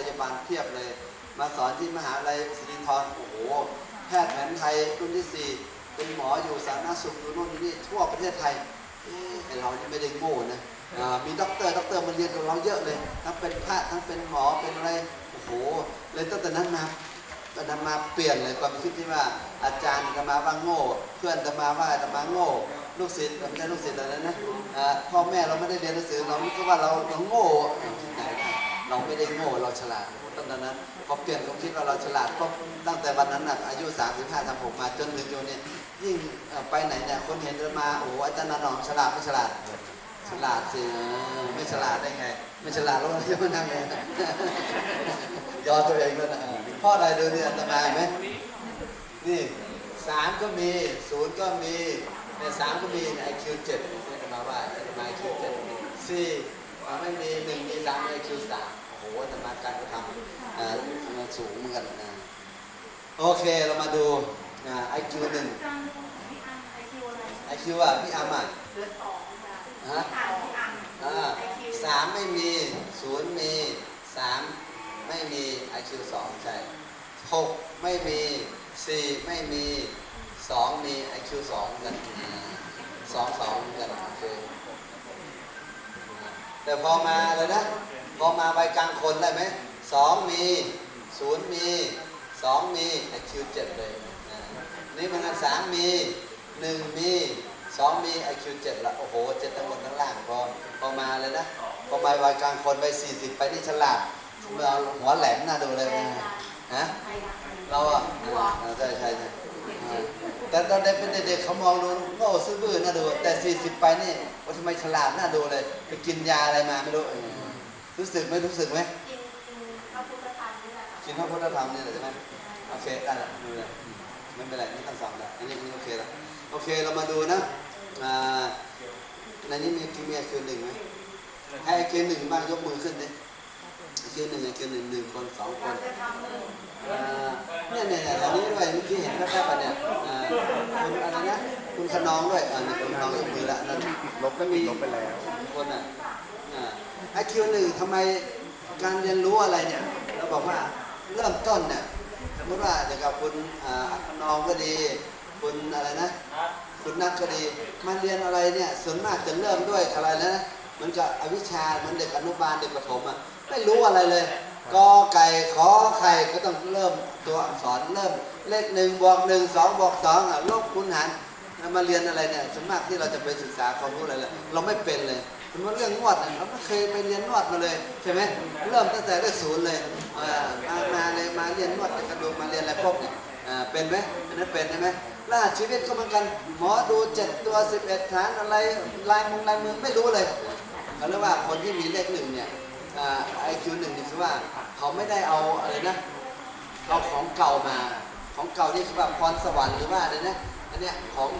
พยาบาลเพียบเลย มาสอนที่มหาลัยศิรินทรโอ้โหแพทย์แผนไทยรุ่นที่สี่เป็นหมออยู่สาธารณสุขอยู่นู่นอยู่นี่ทั่วประเทศไทยเอ๊ะไอ้เรานี่ไม่ได้โง่นะมีด็อกเตอร์ด็อกเตอร์มาเรียนกับเราเยอะเลย ทั้งเป็นแพทย์ทั้งเป็นหมอเป็นอะไรโอ้โหเลยตั้งแต่นั้นมาตอนนั้นมาเปลี่ยนเลยความคิดที่ว่าอาจารย์จะมาว่าโง่ เพื่อนจะมาว่าจะมาโง่ลูกศิษย์ไม่ใช่ลูกศิษย์อะไรนะพ่อแม่เราไม่ได้เรียนหนังสือเรานี่ก็ว่าเราเราโง่ เราไม่ได้โง่เราฉลาดตั้งแต่นั้นพอเปลี่ยนความคิดว่าเราฉลาดก็ตั้งแต่วันนั้นน่ะอายุ 35ทำผมมาจนถึงโยนเนี่ยยิ่งไปไหนเนี่ยคนเห็นเดินมาโอ้อาจารย์นนหนอมฉลาดไม่ฉลาดฉลาดสิไม่ฉลาดได้ไง ไม่ฉลาดแล้วเราจะมานั่งไงยอตัวเองด้วยนะพ่ออะไรดูเนี่ยอัตมาเห็นไหมนี่สามก็มีศูนย์ก็มีในสามก็มีไอคิวเจ็ดนี่อัตมาว่าอัตมาไอคิวเจ็ดสี่ไม่มีหนึ่งมีสามไอคิวสาม โอ้โหอัตมาการกระทำอ่ามันสูงเหมือนกันนะโอเคเรามาดูไอคิวหนึ่งจังพี่อันไอคิวอะไรไอคิวอะพี่อาม่ะเหลือสองจ้ะฮะอ่านพี่อันอ่าไอคิวสามไม่มีศูนย์มีสามไม่มีไอคิวสองใช่หกไม่มีสี่ไม่มีสองมีไอคิวสองกันสองสองกันโอเคแต่พอมาเลยนะ พอมาใบกลางคนได้ไหมสองมีศูนย์มีสองมีไอคิวเจ็ดเลยอ่านี่มันสามมีหนึ่งมีสองมีไอคิวเจ็ดละโอ้โหเจ็ดทั้งบนทั้งล่างพอพอมาเลยนะพอมาใบกลางคนไปสี่สิบไปนี่ฉลาดเราหัวแหลมน่าดูเลยนะฮะไออันเราอะอ่าใช่ใช่ใช่อ่าแต่ตอนเด็กเป็นเด็กๆเขามองดูโง่ซื่อบื้อน่าดู แต่ 40 ไปนี่ว่าทำไมฉลาดน่าดูเลย ไปกินยาอะไรมาไม่รู้เออ รู้สึกไหมรู้สึกไหมกินกินพระพุทธธรรมนี่แหละกินพระพุทธธรรมนี่แหละใช่ไหมโอเคได้ละดูเลยไม่เป็นไรไม่ต้องสอนแล้วอันนี้อันนี้โอเคแล้วโอเคเรามาดูนะอ่าในนี้มีมีคิวหนึ่งไหมให้คิวหนึ่งบ้างยกมือขึ้นดิคิวหนึ่งคิวหนึ่งหนึ่งคนสองคเรานจะทำหนึ่งอ่าเนี่ยเนี่ยเนี่ยอันนี้ด้วยเมื่อกี้เห็นแป๊บๆอะเนี่ยอ่าคุณอะไรนะคุณขนองด้วยอ่าเนี่ยคุณขนองยกมือละนั่นลบก็มีลบไปแล้วคนอะอ่า ไอคิวหนึ่งทำไมการเรียนรู้อะไรเนี่ยเราบอกว่าเริ่มต้นเนี่ยสมมติว่าอย่างกับคุณอ่าขนองก็ดี คุณอะไรนะ คุณนักก็ดีมาเรียนอะไรเนี่ยส่วนมากจะเริ่มด้วยอะไรนะเหมือนกับอวิชชาเหมือนเด็กอนุบาลเด็กประถมอะไม่รู้อะไรเลยกอไก่ขอไข่ก็ต้องเริ่มตัวอักษรเริ่มเลขหนึ่งบวกหนึ่งสองบวกสองอะลบคูณหารมาเรียนอะไรเนี่ยส่วนมากที่เราจะไปศึกษาความรู้อะไรเลยเราไม่เป็นเลย สมมติเรื่องนวดเนี่ยเราไม่เคยไปเรียนนวดมาเลยใช่ไหมเริ่มตั้งแต่เลขศูนย์เลยมามาเลยมาเรียนนวดกระดูกมาเรียนอะไรพวกเนี่ยเป็นไหมอันนั้นเป็นใช่ไหมล่าชีวิตก็เหมือนกัน หมอดูเจ็ดตัวสิบเอ็ดฐานอะไรลายมงลายมือไม่รู้เลยเขาเรียกว่าคนที่มีเลขหนึ่งเนี่ยไอคิวหนึ่งนี่คือว่าเขาไม่ได้เอาอะไรนะเอาของเก่ามาของเก่านี่คือว่าพรสวรรค์หรือว่าอะไรนะอันเนี้ยของ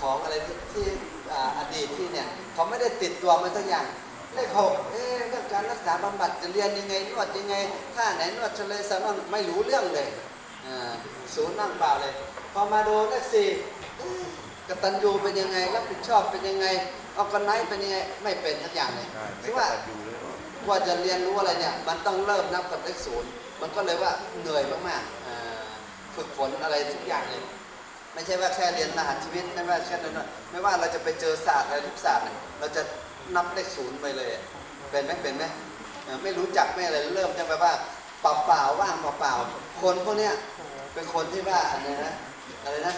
ของอะไรที่ อ่าอดีตที่เนี่ยเขาไม่ได้ติดตัวมาสักอย่างเลขหกเอ๊ะเรื่องการรักษาบำบัดจะเรียนยังไงนวดยังไงท่าไหนนวดเฉลยสมองไม่รู้เรื่องเลยอ่าศูนย์นั่งเปล่าเลย พอมาดูเลขสี่เอ๊ะกตัญญูเป็นยังไงรับผิดชอบเป็นยังไงออกกันไนเป็นยังไงไม่เป็นทักอย่างเลยใช่ไม่คือกว่าตัดอยู่เลยกว่าจะเรียนรู้อะไรเนี่ยมันต้องเริ่มนับกับเลขศูนย์มันก็เลยว่าเหนื่อยมากๆอ่าฝึกฝนอะไรทุกอย่างเลย ไม่ใช่ว่าแค่เรียนรหัสชีวิตไม่ว่าแค่นั้นไม่ว่าเราจะไปเจอศาสตร์อะไรทุกศาสตร์เนี่ยเราจะนับเลขศูนย์ไปเลยเป็นไหมเป็นไหมไม่รู้จักไม่อะไรเริ่มจะแบบว่าเปล่าเปล่าว่างเปล่าเปล่าคนพวกเนี้ยเป็นคนที่ว่าอะไรนะอะไรนะ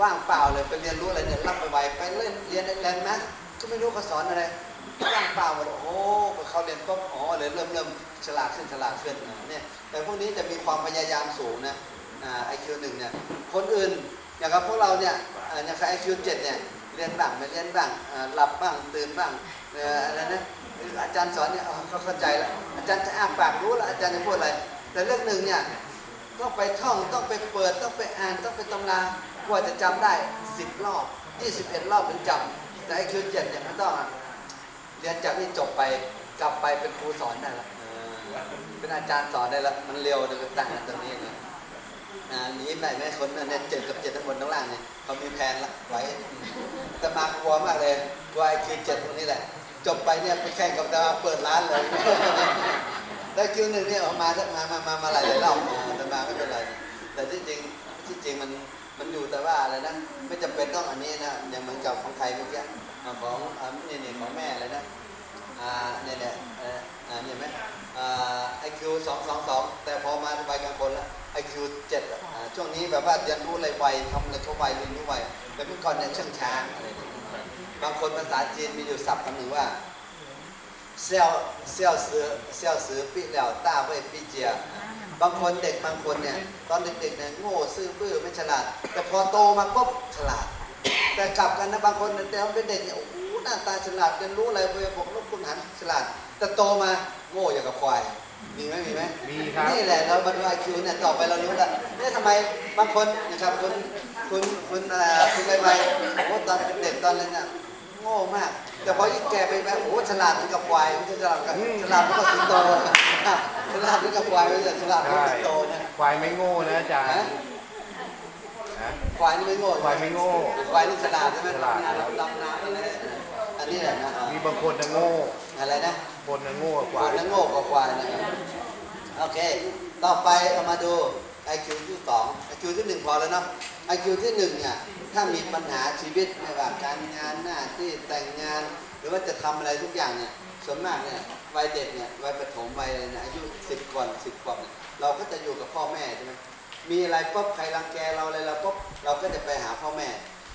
ว่างเปล่าเลยไปเรียนรู้อะไรเนี่ยรับไปไวไปเล่นเรียนแรงนะก็ไม่รู้เขาสอนอะไรว่างเปล่าหมดโอ้พอเขาเรียนปุ๊บอ๋อเลยเริ่มเริ่มฉลาดขึ้นฉลาดขึ้นเนี่ยแต่พวกนี้จะมีความพยายามสูงนะ ไอคิวหนึ่งเนี่ยคนอื่นอย่างกับพวกเราเนี่ยอ่าอย่างกับไอคิวเจ็ดเนี่ยเรียนบ้างไม่เรียนบ้างอ่าหลับบ้างตื่นบ้างเอ่ออะไรนะอาจารย์สอนเนี่ยอ๋อเขาเข้าใจแล้วอาจารย์จะอ้าปากรู้แล้วอาจารย์จะพูดอะไร แต่เรื่องหนึ่งเนี่ยต้องไปท่องต้องไปเปิดต้องไปอ่านต้องไปตำรากว่าจะจำได้สิบรอบยี่สิบเอ็ดรอบถึงจำแต่ไอคิวเจ็ดเนี่ยไม่ต้องอะเรียนจากนี่จบไปกลับไปเป็นครูสอนได้ละเออเป็นอาจารย์สอนได้ละมันเร็วแต่ก็ต่างกันตรงนี้เนี่ยอ่า หนีไปไหมคนเนี่ยเจ็ดกับเจ็ดทั้งบนทั้งล่างเนี่ยเขามีแผนละไว้แต่มากลัวมากเลยกลัวไอ้คิวเจ็ดตรงนี้แหละ จบไปเนี่ยไปแข่งกับดาราเปิดร้านเลยได้คิวหนึ่งเนี่ยออกมาสักมามามามาหลายรอบอ่าแต่มาไม่เป็นไร แต่ที่จริงที่จริงมันมันอยู่แต่ว่าอะไรนะไม่จำเป็นต้องอันนี้นะอย่างเหมือนกับของใครเมื่อกี้อ่าของอ่านี่นี่ของแม่อะไรนะอ่าเนี่ยเนี่ย อ่ออ่าเนี่ยไหมอ่าไอคิวสองสองสองแต่พอมาใบกลางคนแล้วไอคิวเจ็ดอ่าช่วงนี้แบบว่าเรียนรู้อะไรไวทำอะไรก็ไวเรียนรู้ไวแต่เมื่อก่อนเนี่ยเชื่องช้าอะไรอย่างเงี้ยบางคนภาษาจีนมีอยู่ศัพท์คำหนึ่งว่าเซี่ยวเซี่ยวซื้อเซี่ยวซื้อปีแล้วต้าเว่ยปีเจียบางคนเด็กบางคนเนี่ยตอนเด็กๆเนี่ยโง่ซื่อบื้อไม่ฉลาด แต่พอโตมาปุ๊บฉลาด แต่กลับกันนะบางคนเนี่ยแต่เป็นเด็กเนี่ยโอ้โห หน้าตาฉลาดเรียนรู้อะไรไปบอกลูกคุณหันฉลาด แต่โตมาโง่อย่างกับควาย มีไหมมีไหมมีครับ นี่แหละเราบรรลุไอคิวเนี่ยต่อไปเรารู้แล้วเนี่ยทำไมบางคนนะครับคุณคุณคุณเอ่อคุณใบใบโอ้โหตอนเป็นเด็กตอนนั้นเนี่ยโง่มาก แต่พอยิ่งแก่ไปแบบโอ้โหฉลาดเหมือนกับควายไม่ใช่ฉลาดกับฉลาดเหมือนกับสิงโตฉลาดเหมือนกับควายไม่ใช่ฉลาดเหมือนกับสิงโตนะควายไม่โง่นะอาจารย์ฮะนะควายนี่ไม่โง่ควายไม่โง่ควายนี่ฉลาดใช่ไหมฉลาดทำงานดำน้ำอะไรเนี่ยอันนี้แหละนะอ่ามีบางคนนะโง่อะไรนะคนนะโง่กคว่านนั้นโง่กว่าควายนะครับโอเค ต่อไปเรามาดู IQ ที่สอง IQ ที่หนึ่งพอแล้วเนาะ IQ ที่หนึ่งเนี่ย ถ้ามีปัญหาชีวิตไม่ว่าการงานหน้าที่แต่งงาน หรือว่าจะทำอะไรทุกอย่างเนี่ย ส่วนมากเนี่ย วัยเด็กเนี่ย วัยประถมวัยอะไรเนี่ยอายุสิบกว่าสิบกว่าเนี่ยเราก็จะอยู่กับพ่อแม่ใช่ไหมมีอะไรปุ๊บใครรังแกเราอะไรเราปุ๊บเราก็จะไปหาพ่อแม่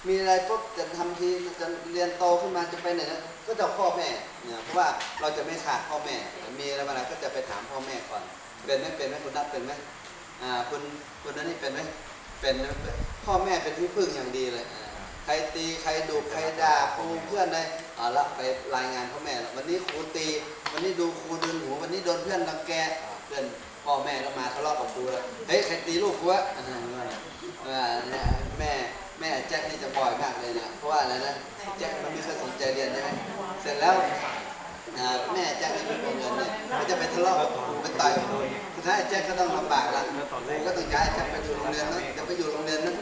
มีอะไรปุ๊บจะทำทีจะเรียนโตขึ้นมาจะไปไหนนะก็จะพ่อแม่เนี่ยเพราะว่าเราจะไม่ขาดพ่อแม่มีอะไรมาก็จะไปถามพ่อแม่ก่อนเป็นไหมเป็นไหมคุณนัทเป็นไหมอ่าคุณคุณนัทนี่เป็นไหมเป็นพ่อแม่เป็นที่พึ่งอย่างดีเลยใครตีใครดุใครด่าครูเพื่อนไรเอาละไปรายงานพ่อแม่ละวันนี้ครูตี วันนี้ดูครูดึงหูวันนี้โดนเพื่อนรังแกเพื่อนพ่อแม่ก็มาทะเลาะกับครูแล้วเฮ้ยใครตีลูกกูวะอ่าแม่ แม่แจ็คนี่จะบ่อยมากเลยนะเพราะว่าอะไรนะแจ็คมันไม่เคยสนใจเรียนใช่ไหมเสร็จแล้วแม่แจ็คไม่มีเงินเนี่ยมันจะไปทะเลาะกับครูไปต่อยครูสุดท้ายแจ็คก็ต้องลำบากละครูก็ต้องย้ายแจ็คไปอยู่โรงเรียนนั้นจะไปอยู่โรงเรียนนั้น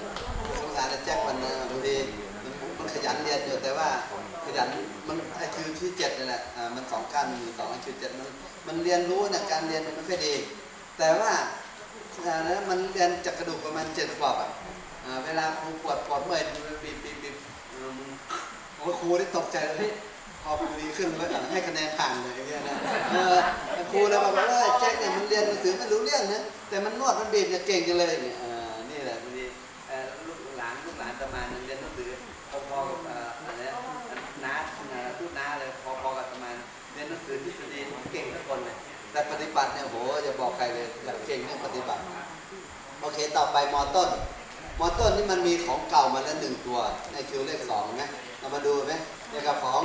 สงสารแจ็คมันนะบางทีมันขยันเรียนอยู่แต่ว่าขยันมันไอคิวที่เจ็ดนี่แหละอ่ามันสองขั้นมีสองไอคิวเจ็ดมันมันเรียนรู้เนี่ยการเรียนมันไม่ค่อยดี แต่ว่าอ่าแล้วมันเรียนจากกระดูกประมาณเจ็ดขวบอะ เวลาครูปวดปวดเมื่อยบีบบีบบีบโอ้ครูได้ตกใจเลยพอครูดีขึ้นก็ให้คะแนนผ่านเลยอย่างเงี้ยนะครูแล้วบอกว่าแจ็คเนี่ยมันเรียนหนังสือไม่รู้เรื่องนะแต่มันนวดมันบีบเนี่ยเก่งจังเลยเนี่ยเออนี่แหละพอดีลูกหลานลูกหลานตะมาเรียนหนังสือพอๆกับอะไรน้าพูดน้าเลยพอๆกับตะมาเรียนหนังสือทฤษฎีเก่งทุกคนเลยแต่ปฏิบัติเนี่ยโหอย่าบอกใครเลยแบบเก่งเรื่องปฏิบัติโอเคต่อไปมอต้น มอต้นนี่มันมีของเก่ามาแล้วหนึ่งตัว ในคิวเลขสองไหมเรามาดูไหมเนี่ยกับของ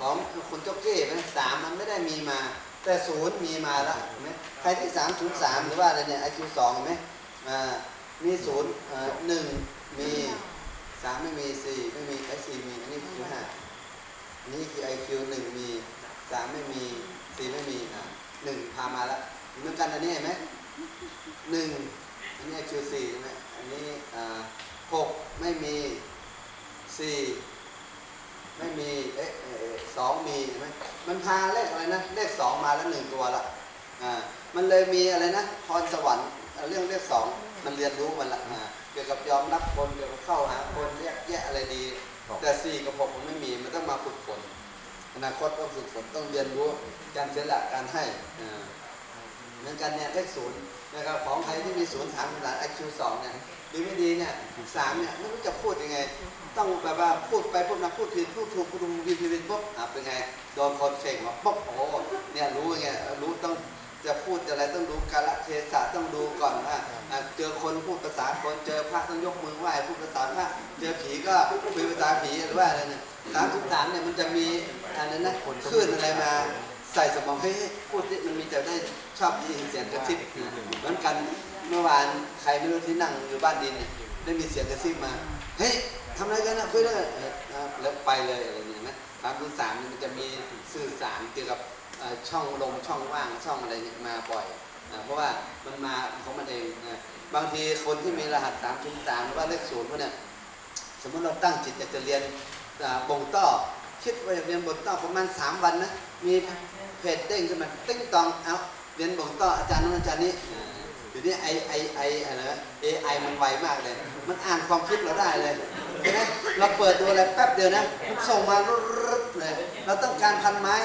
ของคุณเจ้าเก้ไหมสามมันไม่ได้มีมา แต่ศูนย์มีมาแล้วเห็นไหมใครที่สามศูนย์สามหรือว่าอะไรเนี่ยไอคิวสองเห็นไหมอ่ามีศูนย์อ่อหนึ่งมีสามไม่มีสี่ไม่มีไอสี่มีอันนี้คิวห้าอันนี้คือไอคิวหนึ่งมีสามไม่มีสี่ไม่มีอ่าหนึ่งพามาแล้วเหมือนกันอันนี้เห็นไหมหนึ่งอันนี้ Q4 ใช่ไหม อันนี้อ่าหกไม่มีสี่ไม่มีเอ๊ะเอ๊ะเอ๊ะสองมีใช่ไหมมันพาเลขอะไรนะเลขสองมาแล้วหนึ่งตัวละอ่ามันเลยมีอะไรนะพรสวรรค์เอ่อเรื่องเลขสองมันเรียนรู้มันละอ่าเกี่ยวกับยอมรับคนเกี่ยวกับเข้าหาคนแยกแยะอะไรดี แต่สี่กับหกมันไม่มีมันต้องมาฝึกฝนอนาคตต้องฝึกฝนต้องเรียนรู้การเสียสละการให้อ่าเหมือนกันเนี่ยเลขศูนย์ นะครับของใครที่มีศูนย์สามหลัง IQ สองเนี่ยดีไม่ดีเนี่ยสามเนี่ยไม่รู้จะพูดยังไง ต้องแบบว่าพูดไปพูดมาพูดผิดพูดถูกพูดถูกผิดผิดผิดปุ๊บอะเป็นไงโดนคนเข่งมาปุ๊บโอ้โหเนี่ยรู้ไงรู้ต้องจะพูดอะไรต้องรู้กาลเทศะต้องดูก่อนว่าอะเจอคนพูดภาษาคนเจอพระต้องยกมือไหว้พูดภาษาพระเจอผีก็คุยภาษาผีหรือว่าอะไรเนี่ยสามทุกสามเนี่ยมันจะมีอะไรนะคลื่นอะไรมา ใส่สมองเฮ้ยพูดที่มันมีแต่ได้ชอบได้ยินเสียงกระซิบเหมือนกันเมื่อวานใครไม่รู้ที่นั่งอยู่บ้านดินเนี่ยได้มีเสียงกระซิบมาเฮ้ยทำอะไรกันนะคุยเรื่องแล้วไปเลยอะไรอย่างเงี้ยนะสามคูณสามมันจะมีสื่อสารเกี่ยวกับช่องลมช่องว่างช่องอะไรมาบ่อยนะเพราะว่ามันมาของมันเองนะบางทีคนที่มีรหัสสามคูณสามหรือว่าเลขศูนย์พวกเนี่ยสมมติเราตั้งจิตอยากจะเรียนบ่งต้อคิดว่าอยากเรียนบ่งต้อประมาณ 3 วันนะมี เพจเด้งขึ้นมาติ้งตองเอาเรียนบอกต่ออาจารย์นู้นอาจารย์นี้อ่าเดี๋ยวนี้ไอไอไออะไรนะ AI มันไวมากเลย มันอ่านความคิดเราได้เลยใช่ไหมเราเปิดดูอะไรแป๊บเดียวนะมันส่งมารุดเลยเราต้องการพันไม้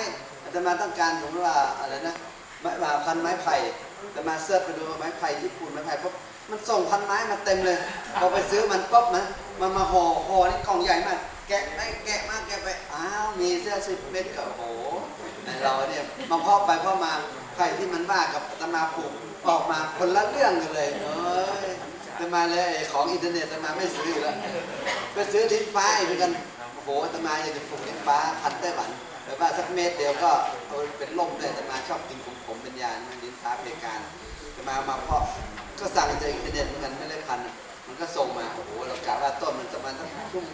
อาตมาต้องการผมว่าอะไรนะไม้ว่าพันไม้ไผ่แต่มาเสิร์ชไปดูไม้ไผ่ญี่ปุ่นไม้ไผ่ปุ๊บมันส่งพันไม้มาเต็มเลยพอไปซื้อมันปุ๊บนะมันมาห่อห่อนี่กล่องใหญ่มากแกะไปแกะมาแกะไปอ้าวมีเสื้อสิบเม็ดก็โอ้ แต่เราเนี่ยมาเพาะไปเพาะมาไผ่ที่มันว่ากับตมาปลูกออกมาคนละเรื่องกันเลยเอ้ยอาตมาเลยไอ้ของอินเทอร์เน็ตอาตมาไม่ซื้อแล้วไปซื้อลิ้นฟ้าอีกเหมือนกันโอ้โหอาตมาอยากจะปลูกลิ้นฟ้าพันไต้หวันแต่ว่าสักเม็ดเดียวก็เอาเป็นล่มได้อาตมาชอบกินผมผมเป็นยานะลิ้นฟ้าเพกานอาตมามาเพาะก็สั่งจากอินเทอร์เน็ตเหมือนกันไม่ได้พันมันก็ส่งมาโอ้โหเรากะว่าต้นมันจะมาตั้งชุ่ม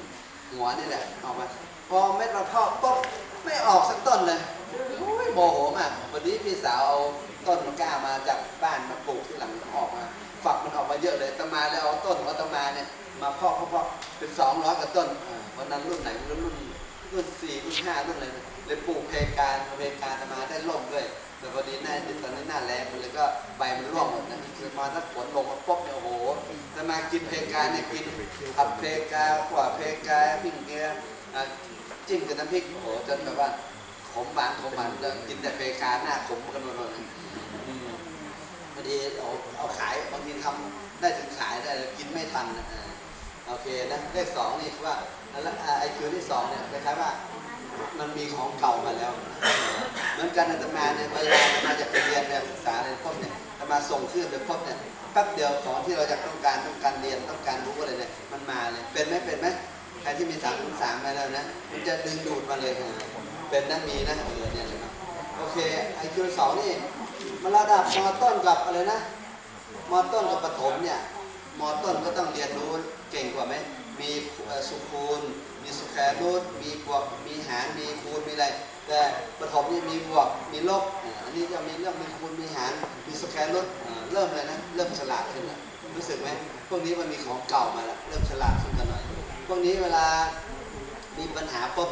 หัวนี่แหละออกมาพอเม็ดมาเพาะปุ๊บ ไม่ออกสักต้นเลยโอ้ยโมโหมากวันนี้พี่สาวเอาต้นมะก้ามาจากบ้านมาปลูกที่หลังออกมา ฝักมันออกมาเยอะเลยตมาแล้วเอาต้นของตมาเนี่ยมาเพาะเพาะเป็นสองร้อยกว่าต้นอ่าวันนั้นรุ่นไหนไม่รู้รุ่นรุ่นสี่รุ่นห้ารุ่นอะไรเนี่ยเลยปลูกเพกาเพกาตมาได้ล่มด้วยแต่พอดีหน้าตอนนี้หน้าแรงมันเลยก็ใบมันร่วงหมดนะคือมาถ้าฝนลงมาปุ๊บเนี่ยโอ้โหอาตมากินเพกาเนี่ยกินผัดเพกากว่าเพกาปิ้งเกลืออะ จิ้มกับน้ำพริกโอ้โหจนแบบว่าขมหวานขมหวานแล้วกินแต่เพกาหน้าขมกันหมดเลยอืมพอดีเอาเอาขายบางทีทำได้ถึงขายได้กินไม่ทันนะโอเคนะเลขสองนี่คือว่าแล้วไอคิวที่สองเนี่ยคล้ายๆว่า มันมีของเก่ามาแล้วเหมือนกันอาตมาเนี่ยเวลาอาตมาจะไปเรียนเนี่ยศึกษาอะไรพวกเนี่ยอาตมาส่งขึ้นไปพบเนี่ยแป๊บเดียวของที่เราจะต้องการต้องการเรียนต้องการรู้อะไรเนี่ยมันมาเลยเป็นไหมเป็นไหม ใครที่มีสามสามมาแล้วนะมันจะดึงดูดมาเลยอ่าเป็นนะมีนะเออเนี่ยนะครับโอเคไอคิวสองนี่มันระดับมต้นกับอะไรนะมต้นกับประถมเนี่ยมต้นก็ต้องเรียนรู้เก่งกว่าไหมมีสุคูณ มีสุแครูทมีบวก มีหาร มีคูณ มีอะไร แต่ประถมนี่มีบวก มีลบ อันนี้จะมีเรื่องมีคูณ มีหาร มีสุแครูทเริ่มเลยนะ เริ่มฉลาดขึ้นแล้วรู้สึกไหม พวกนี้มันมีของเก่ามาแล้ว เริ่มฉลาดขึ้นกันหน่อย พวกนี้เวลามีปัญหาปุ๊บ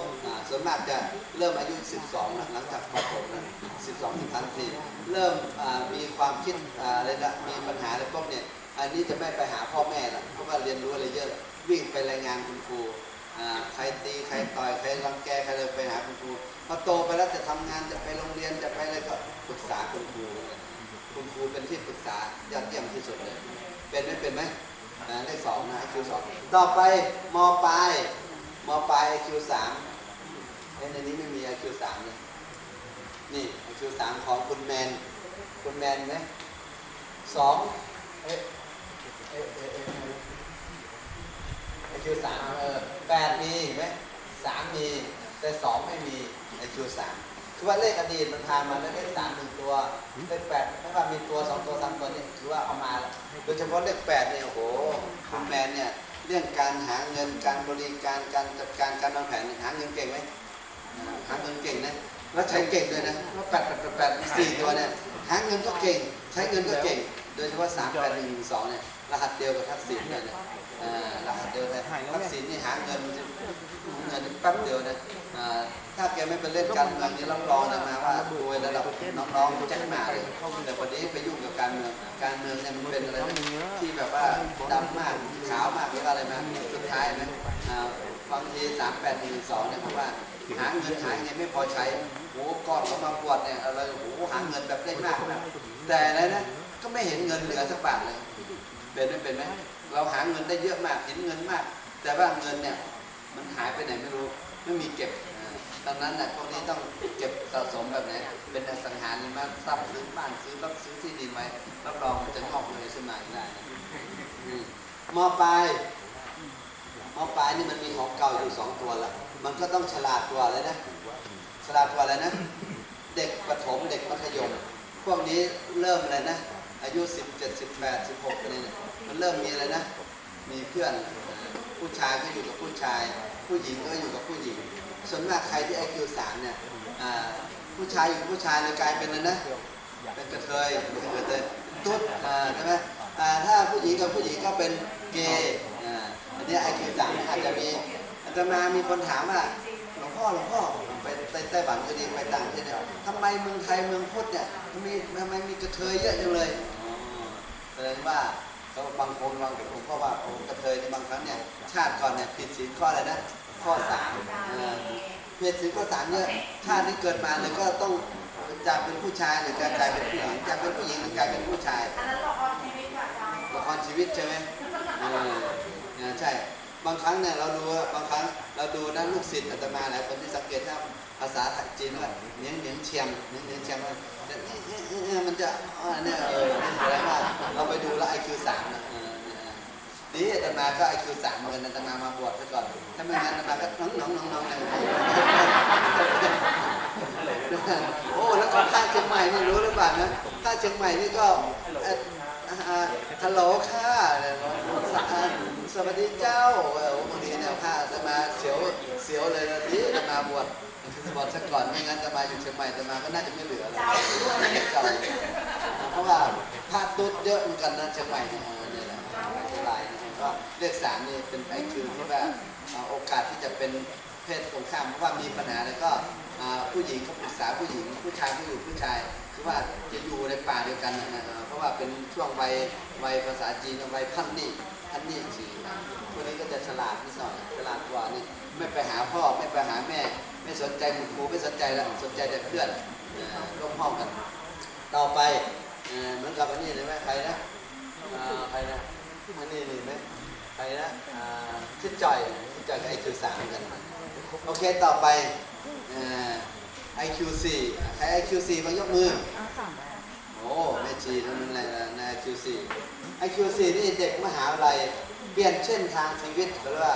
ส่วนมากจะเริ่มอายุ 12 หลังจากประถมนะ12ถึง14เริ่มมีความคิดอะไรนะมีปัญหาอะไรปุ๊บเนี่ย อันนี้จะไม่ไปหาพ่อแม่ละเพราะว่าเรียนรู้อะไรเยอะ วิ่งไปรายงานคุณครูใครตีใครต่อยใครรังแกใครเลยไปหาคุณครูพอโตไปแล้วจะทำงานจะไปโรงเรียนจะไปอะไรก็ปรึกษาคุณครู คุณครูเป็นที่ปรึกษายอดเยี่ยมที่สุดเลย เป็นไหมเป็นไหม อ่าเลขสองนะคิวสองต่อไปมปลายมปลาย IQ สามเอ้ยในนี้ไม่มี IQ สามเลยนี่ IQ สามของคุณแมน คุณแมนไหมสองเอ๊ะเอ๊ะเอ๊ะเอ๊ะเอ๊ะ IQ สามเออแปดมีไหมสามมี แต่สองไม่มี IQ สาม คือว่าเลขอดีตมันผ่ามาแล้วเลขสามหนึ่งตัวเลขแปดไม่ว่ามีตัวสองตัวสามตัวนี่ถือว่าเอามาแล้วโดยเฉพาะเลขแปดเนี่ยโอ้โหคุณแมนเนี่ยเรื่องการหาเงินการบริการการจัดการการวางแผนหาเงินเก่งไหมหาเงินเก่งนะแล้วใช้เก่งด้วยนะว่าแปดแปดแปดแปดสี่ตัวเนี่ยหาเงินก็เก่ง ใช้เงินก็เก่ง โดยเฉพาะสามแปดหนึ่งสองเนี่ยรหัสเดียวกับทักษิณเลยเนี่ยอ่ารหัสเดียวเลยทักษิณนี่หาเงินเงินแป๊บเดียวนะอ่า ถ้าแกไม่ไปเล่นการเมืองนี่รับรองนะมาว่ารวยระดับน้องๆแจ็คหมาเลยแต่วันนี้ไปยุ่งกับการเมือง การเมืองเนี่ยมันเป็นอะไรที่แบบว่าดำมากขาวมากหรืออะไรมาสุดท้ายนะบางทีสามแปดหนึ่งสองเนี่ยเพราะว่าหาเงินหาเงินไม่พอใช้โอ้ก้อนเขามาบวชเนี่ยอะไรโอ้หาเงินแบบได้มาก แต่อะไรนะก็ไม่เห็นเงินเหลือสักบาทเลยเป็นไหมเป็นไหมเราหาเงินได้เยอะมากเห็นเงินมาก แต่ว่าเงินเนี่ยมันหายไปไหนไม่รู้ไม่มีเก็บ ดังนั้นน่ะพวกนี้ต้องเก็บสะสมแบบไหนเป็นอสังหาริมทรัพย์ซื้อบ้านซื้อรถซื้อที่ดินไว้รับรองมันจะงอกเงยขึ้นมาอีกได้นะอืมมปลายมปลายนี่มันมีของเก่าอยู่สองตัวละมันก็ต้องฉลาดกว่าเลยนะ ฉลาดกว่าอะไรนะ เด็กประถมเด็กมัธยม พวกนี้เริ่มอะไรนะ อายุ17 18 16อะไรเนี่ยมันเริ่มมีอะไรนะ มีเพื่อนผู้ชายก็อยู่กับผู้ชาย ผู้หญิงก็อยู่กับผู้หญิง ส่วนมากใครที่ IQ 3เนี่ยอ่าผู้ชายอยู่กับผู้ชายเลยกลายเป็นอะไรนะเป็นกระเทยเป็นกระเทยตุ๊ดอ่าใช่ไหมอ่าถ้าผู้หญิงกับผู้หญิงก็เป็นเกย์อ่าอันนี้ IQ 3อาจจะมีอาจจะมามีคนถามว่าหลวงพ่อหลวงพ่อไปไต้ไต้หวันก็ดีไปต่างประเทศเนี่ยทำไมเมืองไทยเมืองพุทธเนี่ยทำไมทำไมมีกระเทยเยอะจังเลยแสดงว่าเขาบางคนบางคนเพราะว่าโอ้กระเทยในบางครั้งเนี่ยชาติก่อนเนี่ยผิดศีลข้ออะไรนะ ข้อสามเออผิดศีลข้อสามเนี่ยชาติที่เกิดมาเนี่ยก็ต้องจากเป็นผู้ชายหรือการกลายเป็นผู้หญิงจากเป็นผู้หญิงหรือกลายเป็นผู้ชายอันนั้นละครชีวิตกับเราละครชีวิตใช่ไหมเออเออใช่ บางครั้งเนี่ยเราดูว่าบางครั้งเราดูนะลูกศิษย์อาตมาหลายคนที่สังเกตถ้าภาษาไทยจีนว่าเนียงเนียงเชียงเนียงเนียงเชียงว่าจะเอ๊ะเอ๊ะเอ๊ะเอ๊ะมันจะอ่าเนี่ยเออนี่แสดงว่าเราไปดูแล้วไอคิวสามนะเออเนี่ย นี่อาตมาก็ไอคิวสามเหมือนอาตมามาบวชซะก่อน ถ้าไม่งั้นอาตมาก็น้องน้องน้องน้องโอ้แล้วก็ท่าเชียงใหม่นี่รู้หรือเปล่านะท่าเชียงใหม่นี่ก็เอ่ออ่าฮัลโหลค่ะเนี่ยสอ่าสวัสดีเจ้าเออบางทีเนี่ยผ้าจะมาเสียวเสียวเลยนะที่จะมาบวชบวชซะก่อนไม่งั้นจะมาอยู่เชียงใหม่จะมาก็น่าจะไม่เหลือแล้วเพราะว่าผ้าตุ๊ดเยอะเหมือนกันนะเชียงใหม่เนี่ยนี่ยแหลาย ก็เลขสามนี่เป็นไอคิวที่ว่าโอกาสที่จะเป็นเพศตรงข้ามเพราะว่ามีปัญหาแล้วก็ผู้หญิงเขาปรึกษาผู้หญิงผู้ชายผู้อยู่ผู้ชาย คือว่าจะอยู่ในป่าเดียวกันนะเพราะว่าเป็นช่วงวัยวัยภาษาจีนวัยพันนี่พันนี่จีนนะพวกนี้ก็จะฉลาดนิดหน่อยฉลาดกว่านี่ไม่ไปหาพ่อไม่ไปหาแม่ ไม่สนใจคุณครูไม่สนใจแล้วสนใจแต่เพื่อนร่วมห้องกัน ต่อไปเอ่อเหมือนกับอันนี้เลยไหมใครนะอ่าใครนะอันนี้นี่ไหมใคร นะอ่าชื่อจอยชื่อจอยกับไอคิวสามเหมือนกันโอเคต่อไปเอ่อ IQ4 ใคร IQ4 มายกมือโอ้แม่จีนั่นมันอะไรนะใน IQ4 IQ4 นี่เด็กมหาลัยเปลี่ยนเส้นทางชีวิตหรือว่า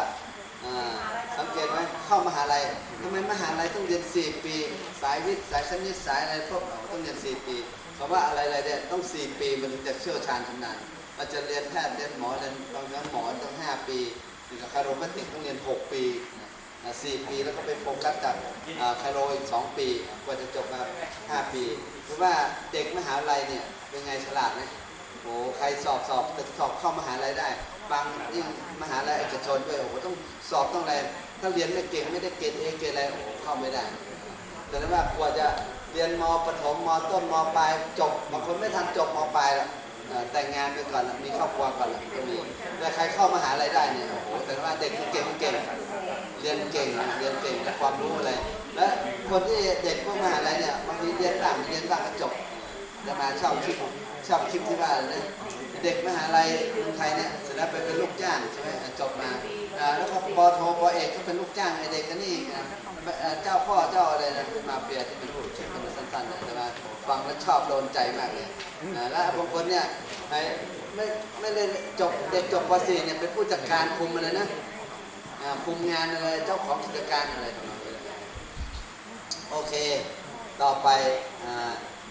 อ่าสังเกตไหมเข้ามหาลัยทำไมมหาลัยต้องเรียน 4 ปี สายวิทย์สายคณิตสายอะไรพวกเราต้องเรียน 4 ปีคำว่าอะไรอะไรเนี่ยต้อง 4 ปีมันถึงจะเชี่ยวชาญชำนาญ เราจะเรียนแพทย์เรียนหมอเรียนบางครั้งหมอต้อง5ปีถึงกับคาโรมาติกต้องเรียน6ปีนะสี่ปีแล้วก็ไปโฟกัสกับอ่าคาโรอีก2ปีกว่าจะจบมา5ปี เพราะว่าเด็กมหาลัยเนี่ยเป็นไงฉลาดไหมโอ้ใครสอบสอบแต่สอบเข้ามหาลัยได้บางยิ่งมหาลัยเอกชนด้วยโอ้โหต้องสอบต้องอะไรถ้าเรียนไม่เก่งไม่ได้เกรดเอเกรดอะไรโอ้โหเข้าไม่ได้ แต่ว่ากว่าจะเรียนมปฐมมต้นมปลายจบบางคนไม่ทันจบมปลายละเอ่อ แต่งงานไปก่อนละมีครอบครัวก่อนละก็มีแต่ใครเข้ามหาลัยได้เนี่ยโอ้โหแต่ว่าเด็กที่เก่งเก่งเรียนเก่งเรียนเก่งและความรู้อะไรและคนที่เด็กพวกมหาลัยเนี่ยบางทีเรียนต่างเรียนต่างก็จบจะมาชอบคลิปชอบคลิปที่ว่านะเด็กมหาลัยเมืองไทยเนี่ยเสร็จแล้วไปเป็นลูกจ้างใช่ไหมจบมาแล้วก็ปอโทปอเอกก็เป็นลูกจ้างไอเด็กก็นี่เจ้าพ่อเจ้าอะไรนะเป็มาเฟียที่เป็นผู้ชื่อมัน สั้นๆแต่ว่าฟังแล้วชอบโดนใจมากเลยแล้วบางคนเนี่ยไอ้ไม่ไม่ได้จบเด็กจบป .4 เนี่ยเป็นผู้จัดการคุมอะไรนะคุมงานอะไรเจ้าของกิจการอะไรของเราโอเค ต่อไป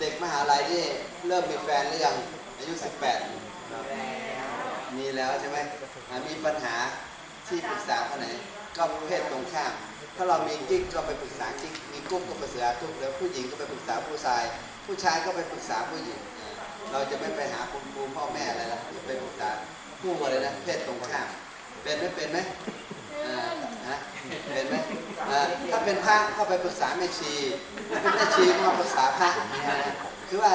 เด็กมหาลัยที่เริ่มมีแฟนหรือยังอายุ 18 มีแล้วใช่ไหมมีปัญหาที่ปรึกษาคนไหนก็เพศตรงข้าม ถ้าเรามีกิ๊กก็ไปปรึกษากิ๊กมีกุ๊กก็ไปปรึกษากุ๊กแล้วผู้หญิงก็ไปปรึกษาผู้ชาย ผู้ชายก็ไปปรึกษาผู้หญิง เราจะไม่ไปหาคุณครูพ่อแม่อะไรละไปปรึกษาผู้อะไรนะเพศตรงข้ามเป็นไหมเป็นไหมอ่าฮะเป็นไหมอ่าถ้าเป็นพระเข้าไปปรึกษาแม่ชีถ้าเป็นแม่ชีก็มาปรึกษาพระนะฮะคือว่า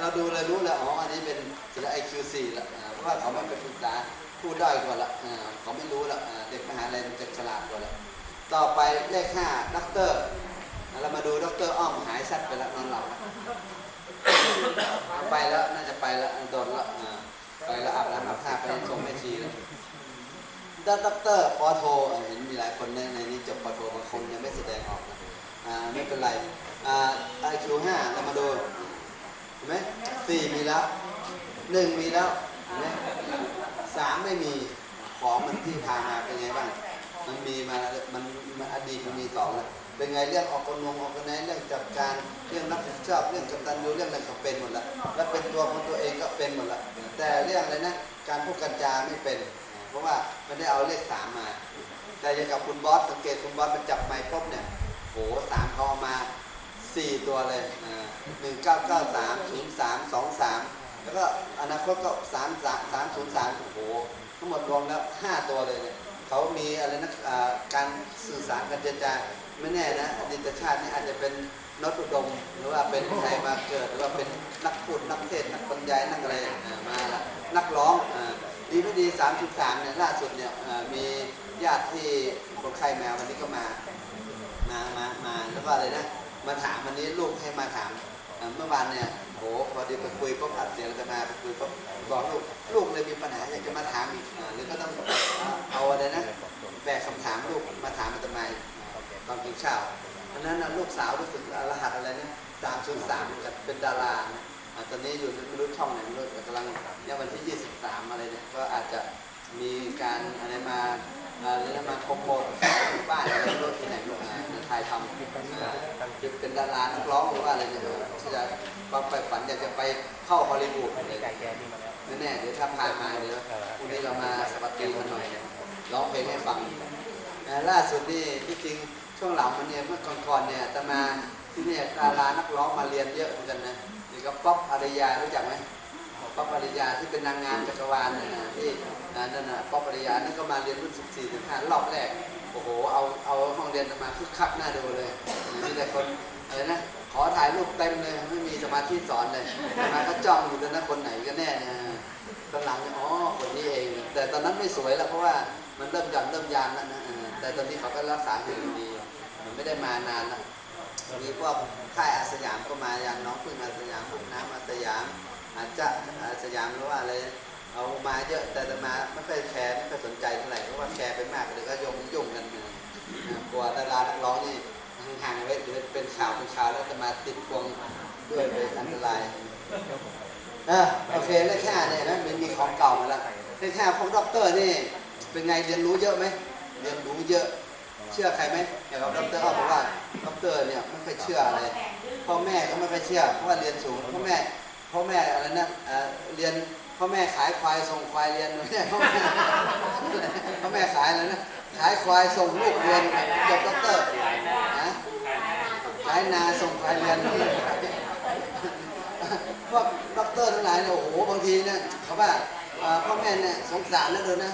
เราดูเลยรู้แล้วอ๋ออันนี้เป็นศิลป์ IQ4 ละอ่าเพราะว่าเขาไม่ไปปรึกษาผู้ด้อยกว่าละเขาไม่รู้ละเด็กมหาลัยมันจะฉลาดกว่าละ ต่อไปเลขห้าด็อกเตอร์เรามาดูด็อกเตอร์อ้อมหายสัตว์ไปแล้วนอนหลับไปแล้วน่าจะไปแล้วโดนแล้วไปแล้วอาบน้ำอาบท่าไปส่งแม่ชีแล้วด็อกเตอร์ปอโทเอ่อเห็นมีหลายคนในในนี้จบปอโทบางคนยังไม่แสดงออกนะอ่าไม่เป็นไรอ่าไอคิวห้าเรามาดูเห็นไหมสี่มีแล้วหนึ่งมีแล้วเห็นไหมสามไม่มีของมันที่พามาเป็นไงบ้าง มันมีมามันมันอดีตมันมีสองแล้วเป็นไงเรื่องออกกำนงออกกำแนนเรื่องจัดการเรื่องรับผิดชอบเรื่องกำตันยูเรื่องอะไรก็เป็นหมดละแล้วเป็นตัวของตัวเองก็เป็นหมดละแต่เรื่องอะไรนะการพูดกัญจาไม่เป็น เพราะว่ามันได้เอาเลขสามมา แต่อย่างกับคุณบอสสังเกตคุณบอสมันจับไมค์ปุ๊บเนี่ยโหสามเขาเอามาสี่ตัวเลยหนึ่งเก้าเก้าสามศูนย์สามสองสามแล้วก็อนาคตก็สามสามสามศูนย์สามโอ้โหทั้งหมดรวมแล้วห้าตัวเลยเนี่ย เขามีอะไรนะการสื่อสารการเจรจาไม่แน่นะอดีตชาตินี่อาจจะเป็นนอตุดม หรือว่าเป็นใครมาเกิด หรือว่าเป็นนักพูดนักเทศน์นักบรรยายนักอะไรมาละนักร้องอ่ดีไม่ดี 33เนี่ยล่าสุดเนี่ยมีญาติที่คนไข้แมววันนี้ก็มามามามาแล้วก็อะไรนะมาถามวันนี้ลูกให้มาถาม เมื่อวานเนี่ยโหพอดีไปคุยก็อัดเสียงกันมาไปคุยก็บอกลูกลูกเลยมีปัญหาอยากจะมาถามอีกหรือก็ต้องเอาอะไรนะแบกคำถามลูกมาถามมาทำไมตอนกินข้าวอันนั้นลูกสาวรู้สึกรหัสอะไรนะสามศูนย์สามเป็นดาราตอนนี้อยู่ไม่รู้ช่องไหนไม่รู้กำลังเนี่ยวันที่ 23 อะไรเนี่ยก็อาจจะมีการอะไรมา อ่าเรียกว่ามาโปรโมทบ้านอะไรรู้ที่ไหนไม่รู้อ่าในไทยทำอ่าเป็นดารานักร้องหรือว่าอะไรเนี่ยที่จะความใฝ่ฝันอยากจะไปเข้าฮอลลีวูดอะไรแน่เดี๋ยวถ้าพามาเดี๋ยวพรุ่งนี้เรามาสวัสดีกันหน่อยร้องเพลงให้ฟังอ่ล่าสุดนี่ที่จริงช่วงหลังมันเนี่ยเมื่อก่อนๆเนี่ยจะมาที่เนี่ยดารานักร้องมาเรียนเยอะเหมือนกันนะนี่ก็ป๊อปอารยารู้จักไหม ป๊อปอารยาที่เป็นนางงามจักรวาลนี่ยนะที่นั่นน่ะป๊อปอารยานั่ก็มาเรียนรุ่น 14ถึง5รอบแรก โอ้โห เอาเอาห้องเรียนมาคึกคักน่าดูเลย มีแต่คนอะไรนะ ขอถ่ายรูปเต็มเลย ไม่มีสมาธิสอนเลยมาก็จ้องอยู่แต่นะคนไหนกันแน่เนี่ยตอนหลังเนี่ยอ๋อคนนี้เอง แต่ตอนนั้นไม่สวยแล้วเพราะว่ามันเริ่มหย่อนเริ่มยานแล้วนะแต่ตอนนี้เขาก็รักษาอยู่ดี มันไม่ได้มานานแล้วมีพวกค่ายอาสยามก็มาอย่างน้องพึ่งอาสยามพวกน้ำอาสยาม อาจจะอาสยามหรือว่าอะไรเอามาเยอะแต่จะมาไม่ค่อยแคร์ไม่ค่อยสนใจเท่าไหร่เพราะว่าแคร์ไปมากเลยก็ยงยุ่งกันนะกลัวดารานักร้องนี่ห่างๆไว้เดี๋ยวเป็นข่าวเป็นข่าวแล้วจะมาติดพวงด้วยเป็นอันตรายอะโอเคเลขห้าเนี่ยนะมันมีของเก่ามาแล้วเลขห้าพวกด็อกเตอร์นี่เป็นไงเรียนรู้เยอะไหมเรียนรู้เยอะเชื่อใครไหมอย่างเราดรเขาบอกว่าดรเนี่ยไม่ค่อยเชื่ออะไรพ่อแม่ก็ไม่ค่อยเชื่อเพราะว่าเรียนสูงพ่อแม่ พ่อแม่อะไรนะเอ่อเรียนพ่อแม่ขายควายส่งควายเรียนเนี่พ่อแม่พ่อแม่ขายอะไรนะขายควายส่งลูกเรียนจบด็อกเตอร์นะขายนาส่งควายเรียนพวกด็อกเตอร์ทั้งหลายเนี่ยโอ้โหบางทีเนี่ยเขาว่าพ่อแม่เนี่ยสงสารนะดูนนะ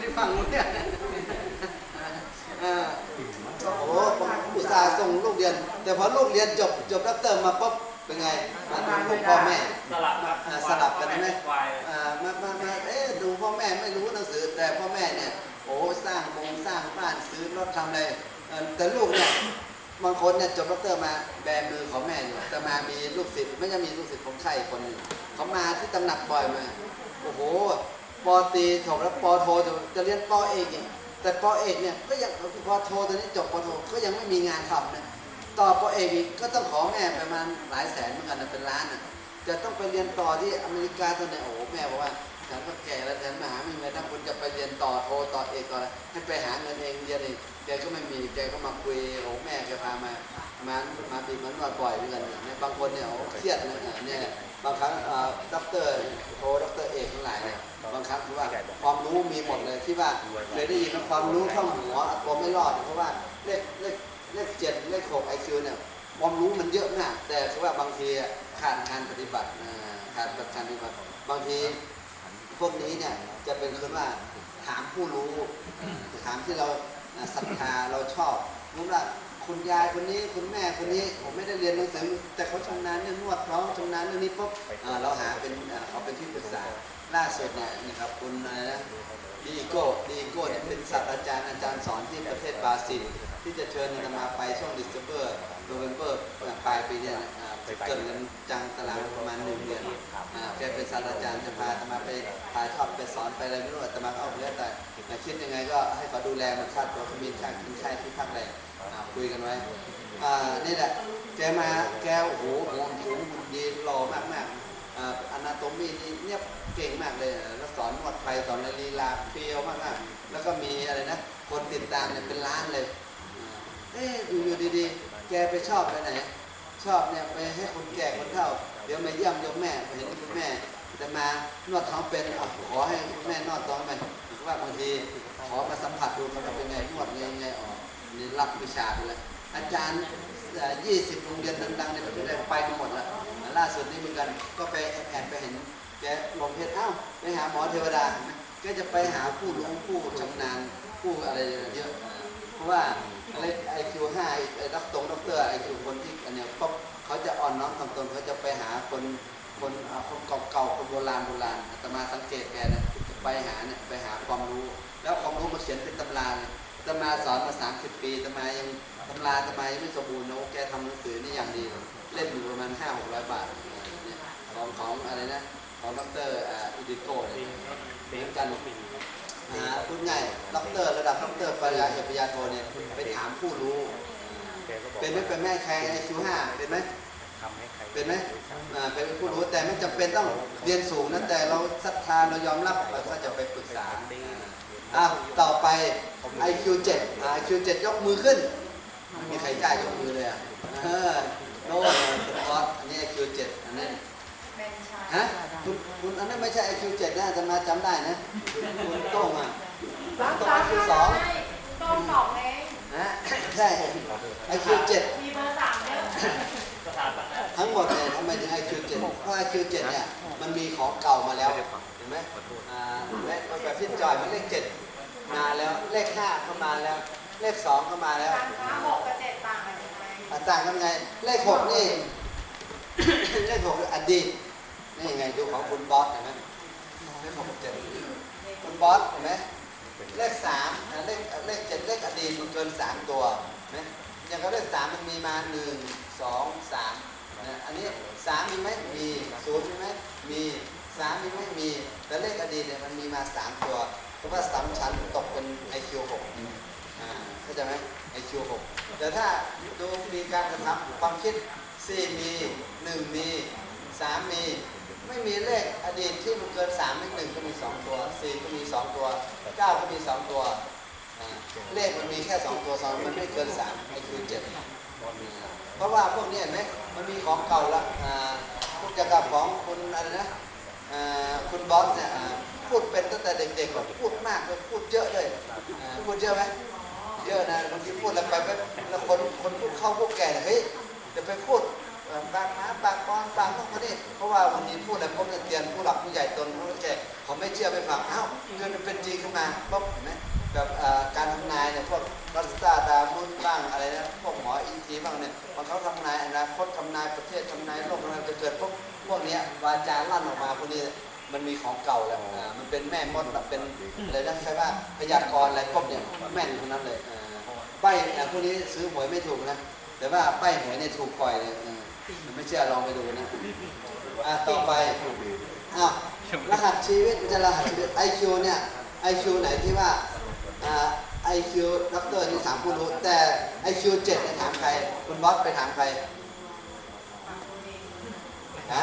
ที่ฟังเนี่ยอ่าโอ้โห ตส่าห์ส่งลูกเรียน แต่พอลูกเรียนจบจบด็อกเตอร์มาปุ๊บเป็นไงมาดูลูกพ่อแม่สลับครับอ่าสลับกันใช่ไหมควายอ่ามามามาเอ๊ะดูพ่อแม่ไม่รู้หนังสือ แต่พ่อแม่เนี่ยโอ้สร้างโรงสร้างบ้านซื้อรถทำอะไรเอ่อแต่ลูกเนี่ยบางคนเนี่ยจบด็อกเตอร์มาแบมือของแม่อยู่แต่มามีลูกศิษย์ไม่ใช่มีลูกศิษย์ของใครคนหนึ่งเขามาที่ตำหนักบ่อยมาโอ้โหปอตรีจบแล้วปอโทจะจะเรียนปอเอกอีก แต่ปอเอกเนี่ยก็ยังพอโทตอนนี้จบปอโทก็ยังไม่มีงานทำนะต่อปอเอกอีกก็ต้องขอแม่ประมาณหลายแสนเหมือนกันนะเป็นล้านนะจะต้องไปเรียนต่อที่อเมริกาตอนไหนโอ้โหแม่บอกว่า ฉันก็แก่แล้วฉันมาหาไม่เงินถ้าคุณจะไปเรียนต่อโทต่อเอกต่ออะไรให้ไปหาเงินเองเรียนเองแกก็ไม่มีแกก็มาคุยโอ้โหแม่แกพามามามาบีบมันนวดบ่อยเหมือนกันเนี่ยบางคนเนี่ยโอ้โหเครียดนะเนี่ยบางครั้งเอ่อด็อกเตอร์โทด็อกเตอร์เอกทั้งหลายเนี่ยบางครั้งคือว่าความรู้มีหมดเลยที่ว่าเคยได้ยินว่าความรู้ท่องหัวตัวไม่รอดเพราะว่าเลขเลขเลขเจ็ดเลขหกไอคิวเนี่ยความรู้มันเยอะมากแต่คือว่าบางทีขาดการปฏิบัติอ่าขาดการปฏิบัติบางที พวกนี้เนี่ยจะเป็นคือว่าถามผู้รู้ถามที่เราอ่าศรัทธาเราชอบรู้ว่าคุณยายคนนี้คุณแม่คนนี้ผมไม่ได้เรียนหนังสือแต่เขาชำนาญเรื่องนวดเขาชำนาญเรื่องนี้ปุ๊บอ่าเราหาเป็นอ่าเขาเป็นที่ปรึกษาล่าสุดเนี่ยนะครับคุณอะไรนะดีโก้ดีโก้เนี่ยเป็นศาสตราจารย์อาจารย์สอนที่ประเทศบราซิลที่จะเชิญอาตมาไปช่วงดิสเบอร์โนเวมเบอร์ปลายปีเนี่ยนะอ่า เกิดกันจังตารางประมาณหนึ่งเดือนอ่าแกเป็นศาสตราจารย์จะพาอาตมาไปถ่ายทอดไปสอนไปอะไรไม่รู้อาตมาก็เอาไปแล้วแต่แต่คิดยังไงก็ให้เขาดูแลมันค่าตัวเขามีค่ากินค่าที่พักอะไรอ่าคุยกันไว้อ่านี่แหละแกมาแกโอ้โหหัวสูงหุ่นดีหล่อมากมากๆอ่าอนาโตมีนี่เนียบเก่งมากเลยแล้วสอนนวดไทยสอนลีลาเพียวมากๆแล้วก็มีอะไรนะ คนติดตามเนี่ยเป็นล้านเลยเอ๊ะอยู่อยู่ดีๆ แกไปชอบไปไหน ชอบเนี่ยไปให้คนแก่คนเฒ่า เดี๋ยวมาเยี่ยมโยมแม่ไปเห็นคุณแม่จะมานวดท้องเป็นอขอให้คุณแม่นวดท้องเป็นหรือว่าบางทีขอมาสัมผัสดูมันเป็นไงนวดยังไงออกนี่รับวิชาไปเลยอาจารย์ยี่สิบโรงเรียนดังๆในประเทศไทยไปหมดแล้วล่าสุดนี้เหมือนกันก็ไปแอบไปเห็นแกลงเพจเอ้าไปหาหมอเทวดาก็จะไปหาผู้รู้ผู้ชำนาญผู้อะไรเยอะเพราะว่า อะไรไอคิวห้าไอ้ด็อกตรงด็อกเตอร์ไอคิวคนที่อันเนี้ยก็เขาจะอ่อนน้อมถ่อมตนเขาจะไปหาคนคนอ่าคนเก่าๆคนโบราณโบราณอาตมาสังเกตแกนะจะไปหาเนี่ยไปหาความรู้ แล้วความรู้มาเขียนเป็นตำราเลยอาตมาสอนมา30ปีอาตมายังตำราอาตมายังไม่สมบูรณ์นะโอ้แกทำหนังสือนี่อย่างดีเลยเล่มอยู่ประมาณ5 6 0 0บาทเนี่ยของของอะไรนะของดรอ่าอิดิโก้เนี่ยเหมือนกัน อ่าพูดง่ายด็อกเตอร์ระดับด็อกเตอร์ปริญญาเอกปริญญาโทเนี่ยไปถามผู้รู้แกก็บอกเป็นไหมเป็นแม่ใครไอคิวห้าเป็นไหมทำให้ใครเป็นไหมอ่าเป็นผู้รู้แต่ไม่จำเป็นต้องเรียนสูงนะแต่เราศรัทธาเรายอมรับเราก็จะไปปรึกษาอ่าต่อไป IQ 7อ่า IQ 7 ยกมือขึ้นไม่มีใครกล้ายกมือเลยอะเออโน่นคุณออสอันนี้ IQ 7 อันนั้นเป็นชายฮะ คุณคุณอันนั้นไม่ใช่ IQ 7 นะจะมาจำได้นะคุณโต้งอะรักโต้งรัก IQ ไม่สองได้ต้องสองเองฮะใช่ IQ 7 มีเบอร์สามเยอะทั้งหมดเนี่ยทำไมถึง IQ 7 เพราะ IQ 7 เนี่ยมันมีของเก่ามาแล้ว เห็นไหมอ่าเลขแบบที่จอยมันเลข7มาแล้วเลข5เข้ามาแล้วเลข2เข้ามาแล้วการค้าหกกับเจ็ดต่างกันยังไงอ่าต่างกันไงเลข6นี่เลข6คืออดีต นี่ไงดูของคุณบอสเห็นไหมเลข6กับ7คุณบอสเห็นไหมเลข3อ่าเลขเลข7เลขอดีตมันเกิน3ตัวเห็นไหมอย่างกับเลข3มันมีมา1 2 3นะอันนี้3มีไหมมี0มีไหมมี3มีไหมมีแต่เลขอดีตเนี่ยมันมีมา3ตัวเพราะว่าสามชั้นตกเป็น IQ 6อ่าเข้าใจไหม IQ 6แต่ถ้าดูมีการกระทำความคิด4มี1มี3มี ไม่มีเลขอดีตที่มันเกิน3เลข1ก็มี2ตัว4ก็มี2ตัว9ก็มี2ตัวเลขมันมีแค่2ตัวสองมันไม่เกิน3 IQ 7เพราะว่าพวกนี้เห็นไหมมันมีของเก่าละอ่าพวกเกี่ยวกับของคุณอะไรนะอ่าคุณบอสเนี่ยอ่าพูดเป็นตั้งแต่เด็กๆแบบพูดมากเลยพูดเยอะเลยอ่าพูดเยอะไหมเยอะนะบางทีพูดแล้วไปแบบแล้วคนคนพูดเข้าพวกแก่เนี่ยเฮ้ยจะไปพูด บางม้าบางกรบางพวกคนนี้เพราะว่าบางทีพูดแล้วพวกเนี่ยเตียนผู้หลักผู้ใหญ่ตนผู้แก่เขาไม่เชื่อไม่ฟังอ้าวเกิดมันเป็นจริงขึ้นมาปุ๊บเห็นไหมแบบอ่าการทำนายเนี่ยพวกรัสตาดามุนบ้างอะไรนะพวกหมออีทีบ้างเนี่ยพอเขาทำนายอนาคตทำนายประเทศทำนายโลกอะไรจะเกิดพวกพวกเนี้ยวาจาลั่นออกมาพวกนี้มันมีของเก่าแล้วอ่ามันเป็นแม่มดแบบเป็นอะไรนะใช่ว่าพยากรณ์อะไรพวกเนี่ยแม่นทั้งนั้นเลยอ่าใบอ่าพวกนี้ซื้อหวยไม่ถูกนะแต่ว่าใบหวยเนี่ยถูกปล่อยเลยอ่า ไม่เชื่อลองไปดูนะอ่าต่อไปอ้าวรหัสชีวิตมันจะรหัสชีวิต IQ เนี่ย IQ ไหนที่ว่าอ่า IQ ด็อกเตอร์ที่ถามผู้รู้ แต่ IQ 7เนี่ยถามใคร คุณบอสไปถามใครฮะ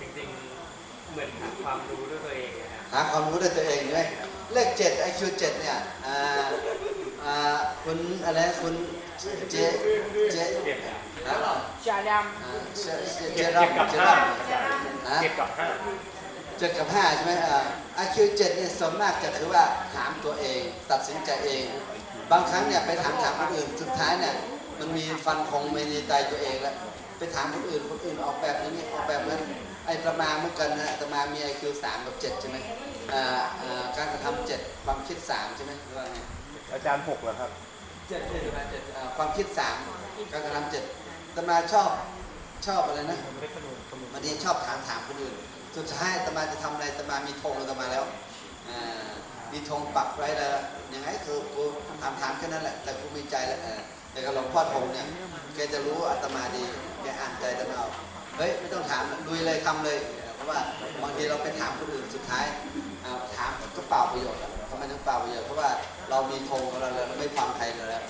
จริงๆ เหมือนหาความรู้ด้วยตัวเองนะครับหาความรู้ด้วยตัวเองใช่ไหมเลข7 IQ 7เนี่ยอ่าอ่าคุณอะไรคุณ เจเจเก็บฮะจ่าดอ่าเจเจเจรัมเจรัมฮะเก็บกับห้าเจ็ดกับห้าใช่ไหมอ่า IQ 7เนี่ยส่วนมากจะคือว่าถามตัวเอง ตัดสินใจเอง บางครั้งเนี่ยไปถามถามคนอื่นสุดท้ายเนี่ยมันมีฟันคงไม่ในใจตัวเองแล้วไปถามคนอื่นคนอื่นออกแบบนี้ออกแบบนั้นไอ้ประมาเมื่อกันนะอาตมามี IQ 3กับ7ใช่ไหมอ่าอ่าการกระทำ7ความคิด3ใช่ไหมหรือว่าไงอาจารย์หกเหรอครับ เจ็ดใช่ไหมเจ็ดความคิด3การกระทำ7อาตมาชอบชอบอะไรนะบางทีชอบถามถามคนอื่น สุดท้ายตมาจะทำอะไรตมามีธงตมาแล้วมีธงปักไว้แล้วยังไงคือกูถามถามแค่นั้นแหละ แต่กูมีใจแล้วแต่กับหลวงพ่อธงเนี่ยแกจะรู้อาตมาดีแกอ่านใจตมาเอาเฮ้ยไม่ต้องถามลุยเลยทำเลย เพราะว่าบางทีเราไปถามคนอื่นสุดท้ายถามก็เปล่าประโยชน์ ทำไมถึงเปล่าประโยชน์เพราะว่าเรามีธงของเราแล้วเราไม่ฟังใครเลยแล้ว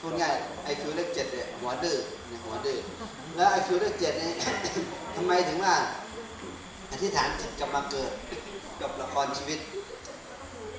พูดง่ายไอคิวเลขเจ็ดเนี่ยหัวดื้อเนี่ยหัวดื้อแล้วไอคิวเลขเจ็ดเนี่ยทำไมถึงว่าอธิษฐานจิตกลับมาเกิดกับละครชีวิต